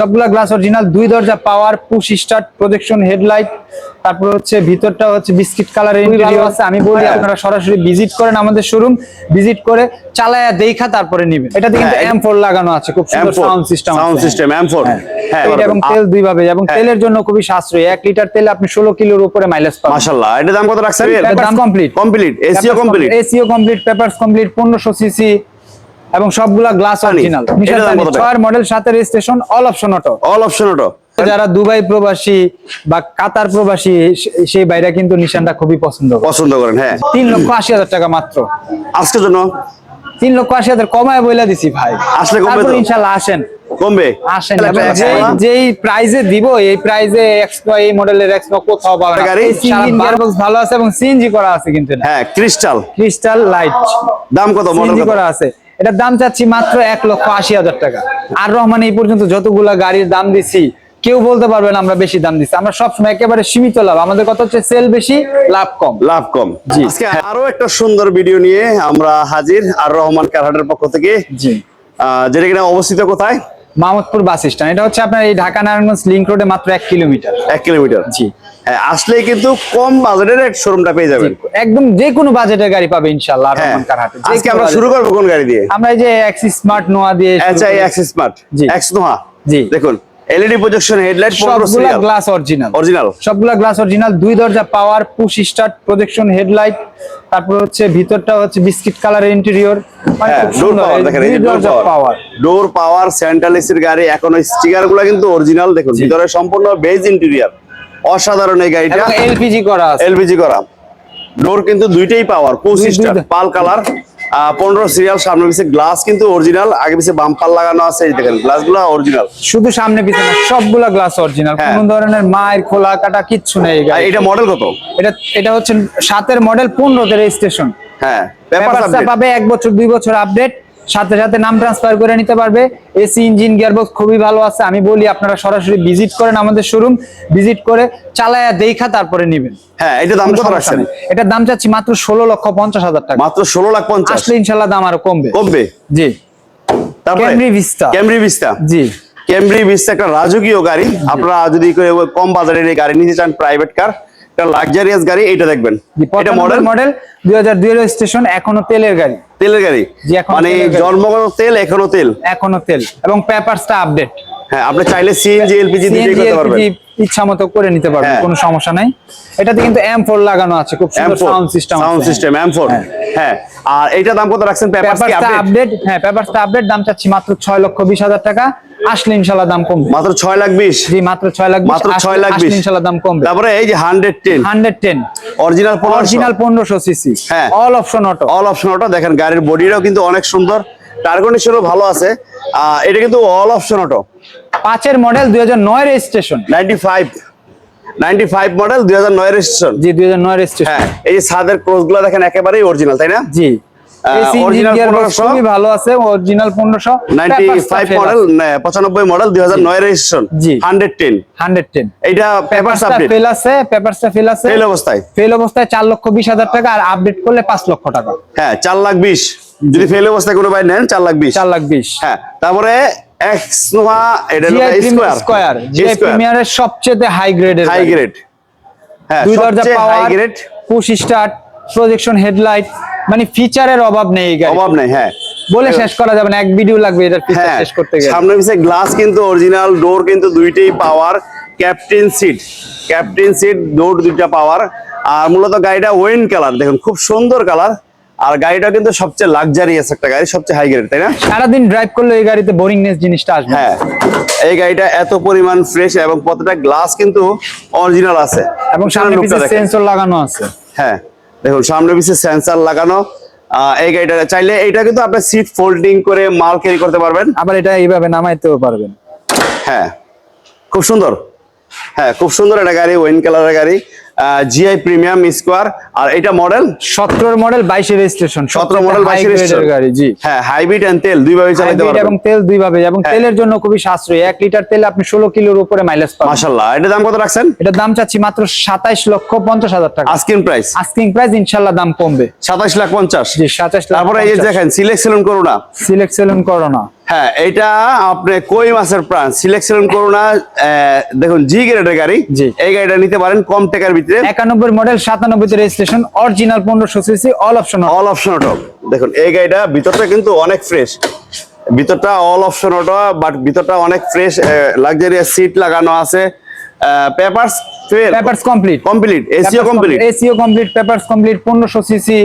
সবগুলা glass original দুই দরজা power push start projection headlight তারপর হচ্ছে ভিতরটা হচ্ছে বিস্কিট কালারের ইন্টেরিয়র আছে। আমি বলি হ্যাঁ। আপনারা সরাসরি ভিজিট করেন আমাদের শোরুম ভিজিট করে চালায়া দেখা তারপরে নেবেন। এটাতে কিন্তু হ্যাঁ, এম ফোর লাগানো আছে খুব সুন্দর M4 sound system sound system M4 হ্যাঁ। তেল এবং তেল দুই ভাবে এবং হ্যাঁ। তেলের জন্য খুবই সাশ্রয়ী। এক লিটার তেলে আপনি ষোলো কিলোর উপরে মাইলেজ পাবেন। মাশাআল্লাহ। এটা দাম কত রাখছেন? এটার দাম কমপ্লিট কমপ্লিট এসিও কমপ্লিট এসিও কমপ্লিট পেপারস কমপ্লিট পনেরোশো সিসি এবং সবগুলা গ্লাস অরিজিনাল? ছয়ের মডেল সাথে registration all option auto all option auto যারা দুবাই প্রবাসী বা কাতার প্রবাসী সেই বাইরা কিন্তু নিশানটা খুবই পছন্দ পছন্দ করেন হ্যাঁ। তিন লক্ষ আশি হাজার টাকা মাত্র। আজকের জন্য? তিন লক্ষ আশি হাজার কমায় বইলা দিছি ভাই। আসলে কমবে তো? ইনশাল্লাহ আসেন। কমবে? আসেন। একটা যেই- প্রাইজে দিব এই প্রাইজে এক্সপো এই মডেলের এক্সপো কোথাও পাবে না? গিয়ারবক্স ভালো আছে এবং সিএনজি করা আছে কিন্তু হ্যাঁ ক্রিস্টাল ক্রিস্টাল লাইট দাম কত? মডেল করা আছে। এটার দাম চাচ্ছি মাত্র এক লক্ষ আশি হাজার টাকা। আর রহমান এই পর্যন্ত যতগুলা গাড়ির দাম দিছি কেউ বলতে পারবে না আমরা বেশি দাম দিচ্ছি আমরা সবসময় একেবারে সীমিত লাভ। আমাদের কথা হচ্ছে সেল বেশি লাভ কম। লাভ কম। জি। আজকে আরও একটা সুন্দর ভিডিও নিয়ে আমরা হাজির আর রহমান কারহাটের পক্ষ থেকে। জি। যেটা কিনা অবস্থিত কোথায়? Mahmudpur bus stand. এটা হচ্ছে আপনার এই ঢাকা নারায়ণগঞ্জ লিংক রোডে মাত্র এক কিলোমিটার। এক কিলোমিটার। জি। আসলেই কিন্তু কম বাজেটের এক শোরুমটা পেয়ে যাবেন। একদম যে কোনো বাজেটের গাড়ি পাবে ইনশাআল্লাহ রহমান কারহাটে যে আজকে আমরা শুরু করব কোন গাড়ি দিয়ে? আমরা এই যে অ্যাক্সিস স্মার্ট নোয়া দিয়ে আচ্ছা। Axis smart G. X Noah জি। দেখুন এলইডি প্রজেকশন হেডলাইট সবগুলা গ্লাস অরিজিনাল অরিজিনাল সবগুলা গ্লাস অরিজিনাল দুই দরজা power push start projection headlight তারপর হচ্ছে ভিতরটা হচ্ছে বিস্কিট কালারের ইন্টেরিয়র ডোর পাওয়ার দেখেন এই door power door power central এসির গাড়ি এখন স্টিকারগুলা কিন্তু অরিজিনাল দেখুন। ভিতরে সম্পূর্ণ বেজ ইন্টেরিয়ার অসাধারণ এই গাড়িটা। এলপিজি করা আছে। এলপিজি করা। ডোর কিন্তু দুইটাই পাওয়ার পঁচিশটা পাল কালার। পনেরো সিরিয়াল সামনে পিছিয়ে গ্লাস কিন্তু অরিজিনাল আগে পিছিয়ে বাম্পার লাগানো আছে এই দেখেন গ্লাসগুলো অরিজিনাল শুধু সামনে পিছনে সবগুলা গ্লাস অরিজিনাল। কোন ধরনের মায়ের খোলা কাটা কিচ্ছু নেই এই গাড়ি এটা মডেল কত? এটা এটা হচ্ছে সাতের মডেল পনেরোতে রেজিস্ট্রেশন হ্যাঁ পেপার পাবে এক বছর দুই বছর আপডেট সাথে সাথে নাম ট্রান্সফার করে নিতে পারবে। এসি ইঞ্জিন গিয়ারবক্স খুবই ভালো আছে। আমি বলি আপনারা সরাসরি ভিজিট করেন আমাদের শোরুম ভিজিট করে চালায়া দেখা তারপরে নেবেন। হ্যাঁ এটা দাম কত এটার দাম চাচ্ছি মাত্র ষোলো লক্ষ পঞ্চাশ হাজার টাকা। মাত্র ষোলো লাখ পঞ্চাশ। আসলে ইনশাল্লাহ দাম আরও কমবে। কমবে? জি। ক্যামরি ভিস্তা ক্যামরি ভিস্তা জি। ক্যামরি ভিস্তা একটা রাজকীয় গাড়ি। আপনারা যদি কম বাজারের এই গাড়ি নিতে চান প্রাইভেট কার একটা লাক্সারিয়াস গাড়ি এটা দেখবেন। এটা মডেল মডেল দুই হাজার দুই রেজিস্ট্রেশন এখনও তেলের গাড়ি। তেলের গাড়ি? মানে জন্মগত তেল এখনও তেল? এখনও তেল। এবং পেপারসটা আপডেট হ্যাঁ আপনি চাইলে সিএনজি এলপিজি দিয়ে করতে পারবেন ইচ্ছা মতো করে নিতে পারবেন হ্যাঁ। কোনো সমস্যা নাই। এটাতে কিন্তু এম ফোর লাগানো আছে খুব সুন্দর sound system sound system M4 হ্যাঁ। আর এইটা দাম কত রাখছেন? পেপারস পেপারসটা আপডেট হ্যাঁ পেপারসটা আপডেট দাম চাচ্ছি মাত্র 6 লক্ষ বিশ হাজার টাকা। আসলে ইনশাল্লাহ দাম কমবে। মাত্র 6 লাখ 20 জি মাত্র ছয় লাখ মাত্র 6 লাখ 20 ইনশাল্লাহ দাম কমবে। তারপরে এই যে 110 হান্ড্রেড টেন। অরিজিনাল অরিজিনাল পনেরোশো সিসি। হ্যাঁ। All option auto all option auto দেখেন গাড়ির বডিটাও কিন্তু অনেক সুন্দর। টায়ার কন্ডিশনও ভালো আছে। এটা কিন্তু অল অপশন অটো পাঁচের মডেল দুই হাজার নয় রেজিস্ট্রেশন 95 95 মডেল 2009 রেজিস্ট্রেশন জি দুই হাজার নয় রেজিস্ট্রেশন হ্যাঁ এই যে ছাদের ক্রসগুলো দেখেন একেবারেই অরিজিনাল তাই না? জি। আহ, AC engine original gearbox 1500 খুবই ভালো আছে অরিজিনাল পনেরোশো। 95 মডেল 95 মডেল 2009 রেজিস্ট্রেশন জি। 110 হান্ড্রেড টেন এইটা পেপারস ফেল আছে পেপারসটা ফেল আছে। ফেল অবস্থায়। ফেল অবস্থায় চার লক্ষ বিশ হাজার টাকা আর আপডেট করলে পাঁচ লক্ষ টাকা। হ্যাঁ 4 লাখ 20 যদি ফেল অবস্থায় কোনো ভাই নেন 4 লাখ 20 চার লাখ বিশ। হ্যাঁ তারপরে এটা স্কোয়ার প্রিমিয়ারের সবচেয়ে হাই গ্রেডের হাই গ্রেড হ্যাঁ দুই দরজা high grade push start projection headlight মানে ফিচারের অভাব নেই অভাব নাই হ্যাঁ। বলে শেষ করা যাবে না এক ভিডিও লাগবে এটার ফিচার হ্যাঁ শেষ করতে গেলে। সামনে পিছে গ্লাস কিন্তু অরিজিনাল ডোর কিন্তু দুইটাই power captain seat captain seat door দুইটা পাওয়ার আর মূলত গাড়িটা ওয়েন কালার দেখুন খুব সুন্দর কালার আর গাড়িটা কিন্তু সবচেয়ে লাক্সারিয়াস একটা গাড়ি সবচেয়ে হাই গ্রেড তাই না? সারাদিন ড্রাইভ করলে এই গাড়িতে বোরিংনেস জিনিসটা আসবে। হ্যাঁ এই গাড়িটা এত পরিমাণ ফ্রেশ এবং প্রত্যেকটা গ্লাস কিন্তু অরিজিনাল আছে। এবং সামনে দেখেন। সেন্সর লাগানো আছে। হ্যাঁ। দেখুন সামনে পিছিয়ে সেন্সার লাগানো। এই গাড়িটা চাইলে এটা কিন্তু আপনি সিট ফোল্ডিং করে মাল ক্যারি করতে পারবেন। আবার এটা এইভাবে নামাইতেও পারবেন। হ্যাঁ খুব সুন্দর। হ্যাঁ খুব সুন্দর একটা গাড়ি ওয়েন কালারের গাড়ি। জিআই প্রিমিয়াম স্কোয়ার আর এটা মডেল সতেরোর মডেল বাইশে রেজিস্ট্রেশন সতেরো মডেল বাইশ গাড়ি জি। হ্যাঁ হাইব্রিড এন্ড তেল দুইভাবে চালাতে Hybrid পারবেন এবং তেল দুই ভাবে এবং হ্যাঁ। তেলের জন্য খুবই সাশ্রয়ী। এক লিটার তেল আপনি ষোলো কিলোর উপরে মাইলেজ পাবেন। মাশাল্লাহ এটা দাম কত রাখছেন? এটা দাম চাচ্ছি মাত্র সাতাইশ লক্ষ পঞ্চাশ হাজার টাকা। আস্কিং প্রাইস আস্কিং প্রাইস ইনশাল্লাহ দাম কমবে। সাতাশ লাখ পঞ্চাশ। জি সাতাশ তারপরে এই যে দেখেন সিলেকশন করো না। সিলেক্ট সেলুন করো না। হ্যাঁ এটা আপনি কই মাছের প্রাণ? সিলেকশন করুন না দেখুন জি গ্রেডের গাড়ি। এই গাড়িটা নিতে পারেন কম টাকার ভিতরে। একানব্বই মডেল সাতানব্বইতে রেজিস্ট্রেশন অরিজিনাল পনেরোশো CC all option all option auto দেখুন এই গাড়িটা ভিতরটা কিন্তু অনেক ফ্রেশ ভিতরটা অল অপশন অটো বাট ভিতরটা অনেক ফ্রেশ লাক্সারিয়াস সিট লাগানো আছে। পেপারস পেপারস কমপ্লিট কমপ্লিট এসিও কমপ্লিট এসিও কমপ্লিট পেপারস কমপ্লিট পনেরোশো সিসি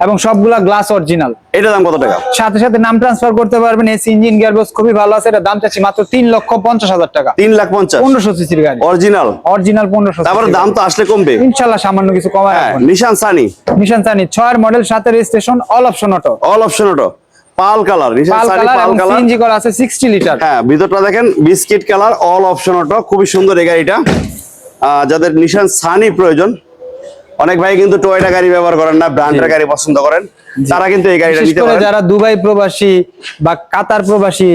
এবং সবগুলা গ্লাস অরিজিনাল এটা দাম কত টাকা? সাথে সাথে নাম ট্রান্সফার করতে পারবেন এসি ইঞ্জিন গিয়ারবক্স খুবই ভালো আছে এটা দাম চাচ্ছি মাত্র তিন লক্ষ পঞ্চাশ হাজার টাকা। তিন লাখ পঞ্চাশ। পনেরোশো সিসির গাড়ি। অরিজিনাল অরিজিনাল পনেরোশো তারপরে দাম তো আসলে কমবে। ইনশাল্লাহ সামান্য কিছু কমায় হ্যাঁ নিশান সানি নিশান সানি ছয়ের মডেল সাথে registration all option auto all option auto pearl colour Nissan Sunny pearl colour CNG করা আছে সিক্সটি লিটার হ্যাঁ ভিতরটা দেখেন biscuit colour all option auto খুবই সুন্দর এই গাড়িটা। আহ, যাদের নিশান সানি প্রয়োজন অনেক ভাই কিন্তু টয়টা গাড়ি ব্যবহার করেন না ব্র্যান্ডের গাড়ি পছন্দ করেন তারা কিন্তু এই গাড়িটা নিতে পারেন। যারা দুবাই প্রবাসী বা কাতার প্রবাসী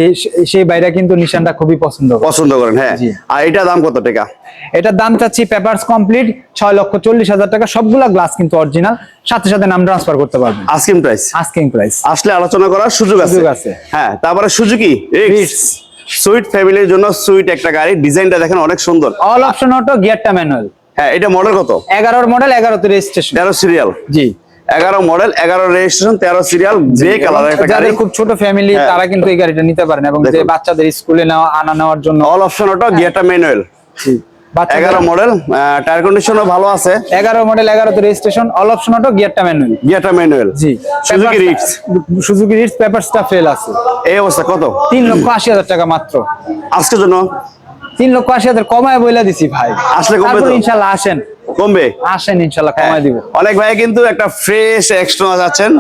সেই বাইরা কিন্তু নিশানটা খুবই পছন্দ করে। পছন্দ করেন হ্যাঁ। আর এটা দাম কত টাকা? এটার দাম চাচ্ছি পেপারস কমপ্লিট ছয় লক্ষ চল্লিশ হাজার টাকা। সবগুলা গ্লাস কিন্তু অরিজিনাল সাথে সাথে নাম ট্রান্সফার করতে পারবেন। আস্কিং প্রাইস আস্কিং প্রাইস আসলে আলোচনা করার সুযোগ আছে। সুযোগ আছে। হ্যাঁ তারপরে সুজুকি Ritz। সুইট ফ্যামিলির জন্য সুইট একটা গাড়ি। ডিজাইনটা দেখেন অনেক সুন্দর। অল অপশন অটো গিয়ারটা ম্যানুয়াল হ্যাঁ এটা মডেল কত? এগারোর মডেল এগারোতে রেজিস্ট্রেশন তেরো সিরিয়াল জি। এগারো মডেল এগারো রেজিস্ট্রেশন তেরো সিরিয়াল গ্রে কালার একটা গাড়ি। খুব ছোট ফ্যামিলি। তারা কিন্তু এই গাড়িটা নিতে পারেন এবং যে বাচ্চাদের স্কুলে নেওয়া আনা নেওয়ার জন্য। অল অপশন অটো গিয়ারটা ম্যানুয়াল বাচ্চাদের- এগারো মডেল টায়ার কন্ডিশনও ভালো আছে। এগারো মডেল এগারোতে রেজিস্ট্রেশন অল অপশন অটো গিয়ারটা ম্যানুয়াল গিয়ারটা ম্যানুয়াল জি। সুজুকি পেপারসটা ফেল আছে। এই অবস্থা কত? তিন লক্ষ আশি হাজার টাকা মাত্র। আজকের জন্য? তিন লক্ষ আশি হাজার কমায় বইলা দিছি ভাই। আসলে কমবে ইনশাল্লাহ আসেন। কমবে? আসেন ইনশাল্লাহ কমায় দিব। অনেক ভাই কিন্তু একটা ফ্রেশ এক্সট্রা আছেন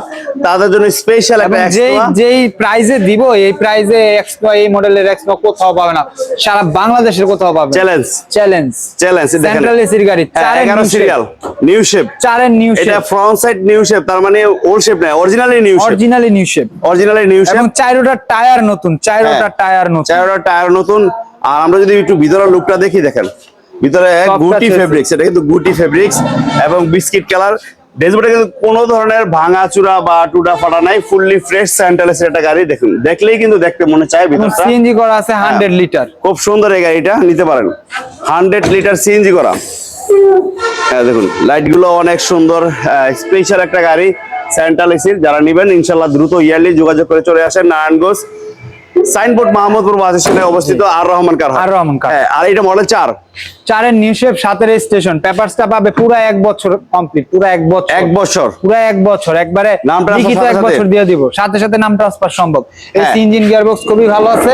তাদের জন্য স্পেশাল একটা যেই যেই প্রাইজে দিব এই প্রাইজে এক্সপো এই মডেলের এক্সপো কোথাও পাবে না। সারা বাংলাদেশের কোথাও পাবে চ্যালেঞ্জ চ্যালেঞ্জ চ্যালেঞ্জ সেন্ট্রাল এসির গাড়ি চারের এগারো new shape, serial new shape চারের নিউ শেপ এটা ফ্রন্ট সাইড নিউ শেপ তার মানে ওল্ড শেপ না originally new shape originally new shape originally new shape এবং চাইরোটার টায়ার নতুন চাইরোটার হ্যাঁ। টায়ার নতুন। চারটা টায়ার নতুন। আর আমরা যদি একটু ভিতরের লুকটা দেখি দেখেন। ভিতরে গুটি ফেব্রিক্স এটা কিন্তু গুটি ফেব্রিক্স এবং বিস্কিট কালার ডেসবোর্ডে কিন্তু কোনো ধরনের ভাঙা চূড়া বা টুডা ফাটা নাই ফুললি ফ্রেশ স্যান্ডেলের একটা গাড়ি দেখুন। দেখলেই কিন্তু দেখতে মনে চায় ভিতরটা। সিএনজি করা আছে হান্ড্রেড লিটার খুব সুন্দর এই গাড়িটা নিতে পারেন। হান্ড্রেড লিটার সিএনজি করা। হ্যাঁ দেখুন লাইটগুলো অনেক সুন্দর স্পেশাল একটা গাড়ি সেন্ট্রাল এসির যারা নেবেন ইনশাল্লাহ দ্রুত ইয়ারলি যোগাযোগ করে চলে আসেন নারায়ণগঞ্জ। সাইনবোর্ড মাহমুদপুর বাস স্টেশনে অবস্থিত আর রহমান কার আর রহমান কার। হ্যাঁ আর এটা মডেল চার। চারের নিউ শেপ সাতের স্টেশন পেপারসটা পাবে পুরো এক বছর কমপ্লিট পুরো এক বছর। এক বছর। পুরো এক বছর একবারে লিখিত এক বছর দিয়ে দিব। সাথে সাথে নাম ট্রান্সফার সম্ভব। এই হ্যাঁ। ইঞ্জিন গিয়ারবক্স খুবই ভালো আছে।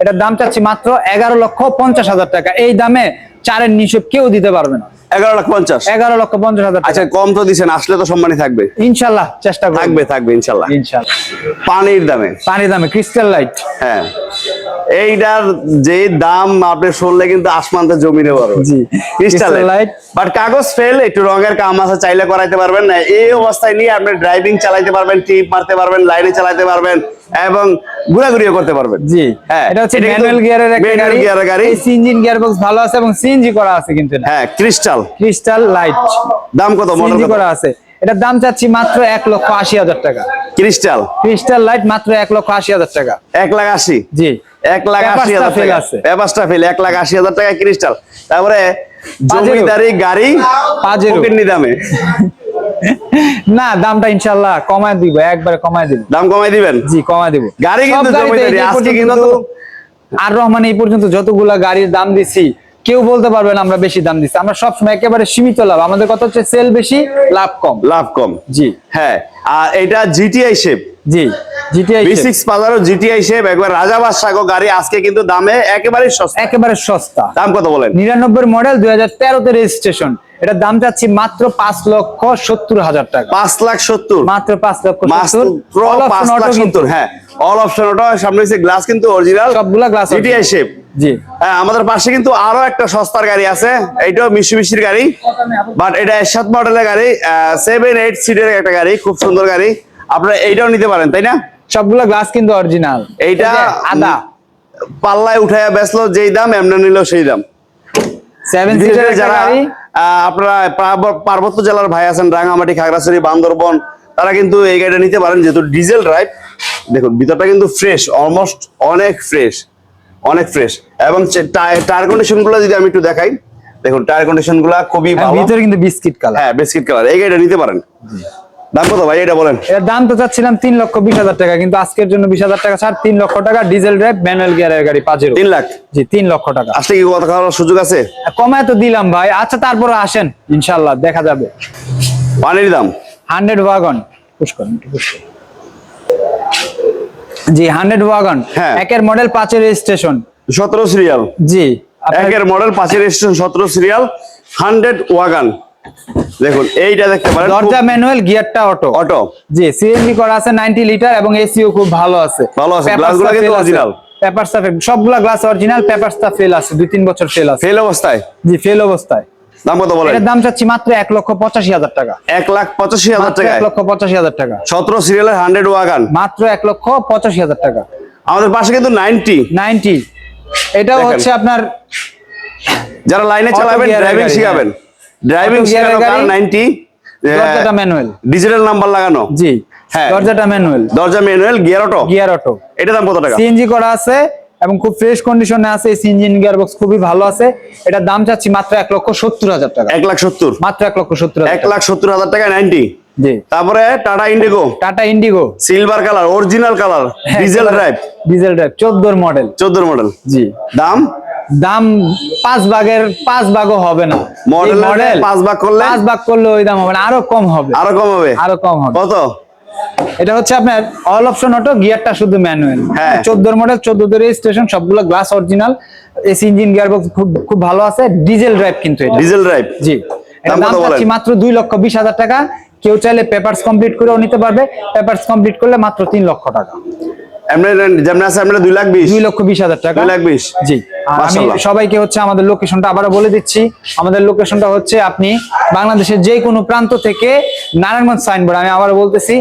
এটার দাম চাচ্ছি মাত্র এগারো লক্ষ পঞ্চাশ হাজার টাকা। এই দামে চারের নিষেপ কেউ দিতে পারবে না। এগারো লাখ পঞ্চাশ। এগারো লক্ষ পঞ্চাশ হাজার আচ্ছা কম তো দিছেন আসলে তো সম্মানই থাকবে। ইনশাল্লাহ চেষ্টা থাকবে থাকবে ইনশাল্লাহ। ইনশাল্লাহ। পানির দামে। পানি দামে ক্রিস্টাল লাইট হ্যাঁ। এইটার যে দাম আপনি শুনলে কিন্তু আসমানতে জমিনে বড় জি। ক্রিস্টাল লাইট বাট কাগজ ফেল একটু রঙের কাম আছে চাইলে করাইতে পারবেন না। এই অবস্থায় নিয়ে আপনি ড্রাইভিং চালাইতে পারবেন টিপ মারতে পারবেন লাইনে চালাতে পারবেন এবং ঘোরাঘুরিও করতে পারবেন। জি। হ্যাঁ, এটা হচ্ছে ম্যানুয়াল গিয়ারের একটা গাড়ি। gear এর গাড়ি। ভালো আছে এবং সিএনজি করা আছে কিন্তু হ্যাঁ ক্রিস্টাল ক্রিস্টাল লাইট দাম কত? মডেল করা আছে। এটার দাম চাচ্ছি মাত্র এক লক্ষ আশি হাজার টাকা। ক্রিস্টাল ক্রিস্টাল লাইট মাত্র এক লক্ষ আশি হাজার টাকা। এক লাখ আশি? জি। এক লাখ আশি হাজার টাকা। ফেল এক লাখ আশি হাজার টাকা ক্রিস্টাল তারপরে জমিদারি গাড়ি পাজেরো। দামে? না দামটা ইনশাল্লাহ কমায় দিব একবারে কমায় দিব। দাম কমাই দিবেন? জি কমায় দিব। গাড়ি কিন্তু জমিদারি, আজকে কিন্তু- আর রহমান এই পর্যন্ত যতগুলা গাড়ির দাম দিছি কেউ বলতে পারবে না আমরা বেশি দাম দিচ্ছি। আমরা সবসময় একেবারে সীমিত লাভ। আমাদের কথা হচ্ছে সেল বেশি লাভ কম। লাভ কম। জি। হ্যাঁ আর এটা জিটিআই শেপ জি GTI B six Pajero GTI shape একবার রাজা বাদশাহ গাড়ি আজকে কিন্তু দামে একেবারে সস্তা। একেবারে সস্তা। দাম কত বলেন? মডেল দুই হাজার তেরোতে রেজিস্ট্রেশন এটার দাম চাচ্ছি মাত্র পাঁচ লক্ষ সত্তর হাজার টাকা। পাঁচ লাখ সত্তর। মাত্র পাঁচ লক্ষ। সত্তর। হ্যাঁ। অল অপশন ওটা সামনে গ্লাস কিন্তু অরিজিনাল সবগুলা গ্লাস জিটিআই শেপ জি। হ্যাঁ আমাদের পাশে কিন্তু আরও একটা সস্তার গাড়ি আছে। এইটাও মিশুমিশির গাড়ি বাট এটা এরশাদ মডেলের গাড়ি সেভেন এইট সিটের একটা গাড়ি খুব সুন্দর গাড়ি। আপনারা এইটাও নিতে পারেন তাই না? সবগুলা গ্লাস কিন্তু অরিজিনাল এইটা আদা। পাল্লায় উঠাইয়া বেচলো যেই দাম এমনি নিল সেই দাম। সেভেন সিটার যারা আপনারা পার্বত্য জেলার ভাই আছেন রাঙামাটি খাগড়াছড়ি বান্দরবন তারা কিন্তু এই গাড়িটা নিতে পারেন যেহেতু ডিজেল ড্রাইভ দেখুন ভিতরটা কিন্তু ফ্রেশ অলমোস্ট অনেক ফ্রেশ অনেক ফ্রেশ এবং টায়ার কন্ডিশনগুলো যদি আমি একটু দেখাই দেখুন টায়ার কন্ডিশনগুলা খুবই হ্যাঁ, ভালো। ভিতরে কিন্তু বিস্কিট কালার হ্যাঁ বিস্কিট কালার এই গাড়িটা নিতে পারেন। দাম কত ভাই এটা বলেন? এর দাম তো চাচ্ছিলাম তিন লক্ষ বিশ হাজার টাকা কিন্তু আজকের জন্য বিশ হাজার টাকা ছাড় তিন লক্ষ টাকা ডিজেল ড্রাইভ ম্যানুয়াল গিয়ারের গাড়ি পাজেরো তিন লাখ? জি তিন লক্ষ টাকা। আসলে কি কথা করার সুযোগ আছে? কমায় তো দিলাম ভাই। আচ্ছা তারপরে আসেন ইনশাল্লাহ দেখা যাবে। পানির দাম? Hundred wagon. পুশ করেন push করেন। জি হান্ড্রেড ওয়াগন। হ্যাঁ। একের মডেল পাঁচের রেজিস্ট্রেশন সতেরো সিরিয়াল জি একের মডেল পাঁচের স্টেশন সতেরো সিরিয়াল হান্ড্রেড ওয়াগান। দেখুন এইটা দেখতে পারেন দরজা ম্যানুয়াল গিয়ারটা অটো অটো জি সিএনজি করা আছে 90 লিটার এবং এসিও খুব ভালো আছে। ভালো আছে, glassগুলো কিন্তু original। পেপার স্টাফ সবগুলা glass original paper stuff fail আছে দুই তিন বছর ফেল আছে। ফেল অবস্থায়। জি ফেল অবস্থায়। দাম কত বলেন? এটার দাম চাচ্ছি মাত্র এক লক্ষ পঁচাশি হাজার টাকা। এক লাখ পঁচাশি হাজার মাত্র টাকায়? এক লক্ষ পঁচাশি হাজার টাকা। সতেরো সিরিয়ালের হান্ড্রেড ওয়াগান মাত্র এক লক্ষ পঁচাশি হাজার টাকা। আমাদের পাশে কিন্তু নাইনটি নাইনটি। এটাও হচ্ছে আপনার যারা লাইনে চালাবেন ড্রাইভিং গাড়ি, শিখাবেন। ড্রাইভিং এর শিখানো গাড়ি। নাইনটি দরজাটা ম্যানুয়াল ডিজিটাল নাম্বার লাগানো। জি হ্যাঁ। দরজাটা ম্যানুয়াল দরজা manual gear auto. Gear auto. এটা দাম কত টাকা? সিএনজি করা আছে এবং খুব ফ্রেশ কন্ডিশনে আছে এই ইঞ্জিন গিয়ার বক্স খুবই ভালো আছে। এটার দাম চাচ্ছি মাত্র এক লক্ষ সত্তর হাজার টাকা। এক লাখ সত্তর? মাত্র এক লক্ষ সত্তর এক টাকা। লাখ সত্তর হাজার টাকায় নাইনটি জি। তারপরে Tata Indigo Tata Indigo silver colour original colour diesel drive diesel drive চোদ্দোর মডেল চোদ্দোর মডেল জি। দাম? দাম পাঁচ ভাগের পাঁচ ভাগও হবে না। মডেল পাঁচ ভাগ করলে? পাঁচ ভাগ করলে ওই দাম হবে না আরও কম হবে। আরও কম হবে? আরও কম হবে। কত? এটা হচ্ছে আপনার অল অপশন অটো গিয়ারটা শুধু ম্যানুয়াল হ্যাঁ। চোদ্দোর মডেল চোদ্দ স্টেশন সবগুলো glass original AC engine gear box খুব খুব ভালো আছে। ডিজেল ড্রাইভ কিন্তু এটা। ডিজেল ড্রাইভ জি। এটা দাম মাত্র দুই লক্ষ বিশ হাজার টাকা। কেউ চাইলে পেপারস কমপ্লিট করেও নিতে পারবে। পেপারস কমপ্লিট করলে মাত্র তিন লক্ষ টাকা। যেমন আছে আপনার দুই লাখ বিশ। দুই লক্ষ বিশ হাজার টাকা। দুই লাখ বিশ। জি। আমি সবাইকে হচ্ছে আমাদের লোকেশনটা আবারও বলে দিচ্ছি। আমাদের লোকেশনটা হচ্ছে আপনি বাংলাদেশের যে কোনো প্রান্ত থেকে নারায়ণগঞ্জ সাইনবোর্ড আমি আবার বলতেছি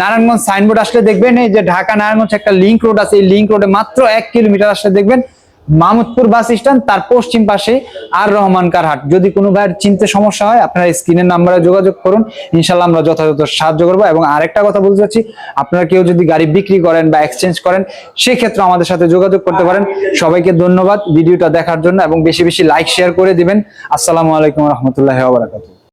নারায়ণগঞ্জ সাইনবোর্ড আসলে দেখবেন এই যে ঢাকা নারায়ণগঞ্জ একটা লিঙ্ক রোড আছে। এই লিংক রোডে মাত্র এক কিলোমিটার আসলে দেখবেন মাহমুদপুর বাস স্ট্যান্ড, তার পশ্চিম পাশে আর রহমান কারহাট যদি কোনো ভাইয়ের চিনতে সমস্যা হয়, আপনারা স্ক্রিনের নাম্বারে যোগাযোগ করুন। ইনশাল্লাহ আমরা যথাযথ সাহায্য করব। এবং আরেকটা কথা বলতে চাচ্ছি, আপনারা কেউ যদি গাড়ি বিক্রি করেন বা এক্সচেঞ্জ করেন, সেক্ষেত্রে আমাদের সাথে যোগাযোগ করতে পারেন। সবাইকে ধন্যবাদ ভিডিওটা দেখার জন্য এবং বেশি বেশি লাইক শেয়ার করে দিবেন। আসসালামু আলাইকুম রহমতুল্লাহ বারাকাতুহ।